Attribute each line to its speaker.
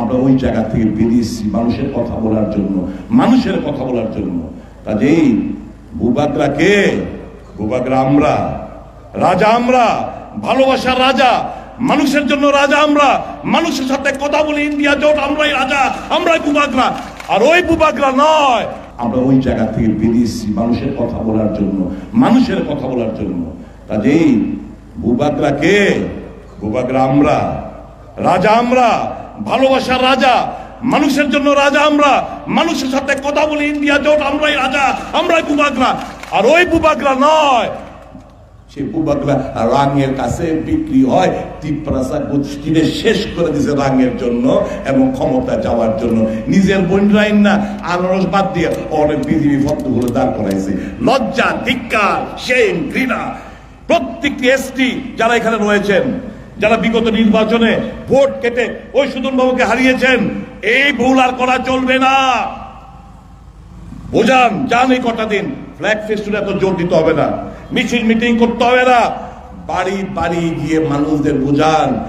Speaker 1: আমরা ওই জায়গা থেকে বেরিয়েছি মানুষের কথা বলার জন্য, মানুষের কথা বলার জন্য। কাজেই ভূবাগরা কে ভূবাগরা আমরা, রাজা আমরা, ভালোবাসার রাজা, মানুষের জন্য রাজা আমরা, মানুষের সাথে কথা বলি ইন্ডিয়া জোট আমরাই রাজা, আমরাই বুবাগরা আর ওই বুবাগরা নয়, আমরা ওই জায়গা থেকে বেরিয়েছি মানুষের কথা বলার জন্য, মানুষের কথা বলার জন্য। কাজেই বুবাগরা কে বুবাগরা আমরা, রাজা আমরা ভালোবাসার রাজা, মানুষের জন্য রাজা আমরা, মানুষের সাথে কথা বলি, ইন্ডিয়া জোট আমরাই রাজা, আমরাই বুবাগরা। আর ওই বুবাগরা নয়, সেই বুবাগরা রাঙের কাছে বিক্রি হয়, তিপ্রাসা গোষ্ঠীরে শেষ করে দিছে রাঙের জন্য এবং ক্ষমতা যাওয়ার জন্য। নিজের বন্ডাইন না আনারস বাদ দিয়ে অনেক বিধিবি ভক্তগুলো দাঁড় করাইছে। লজ্জা, ধিক্কার সেম ঘৃণা। প্রত্যেকটি এসটি যারা এখানে রয়েছেন যারা বিগত নির্বাচনে ভোট কেটে ওই সুদন বাবুকে হারিয়েছেন, এই ভুল আর করা চলবে না। বোঝান, যান এই কটা দিন। ফ্ল্যাগ ফেস্টুনে এত জোর দিতে হবে না। মিছিল, মিটিং করতে হবে না। বাড়ি বাড়ি গিয়ে মানুষদের বোঝান।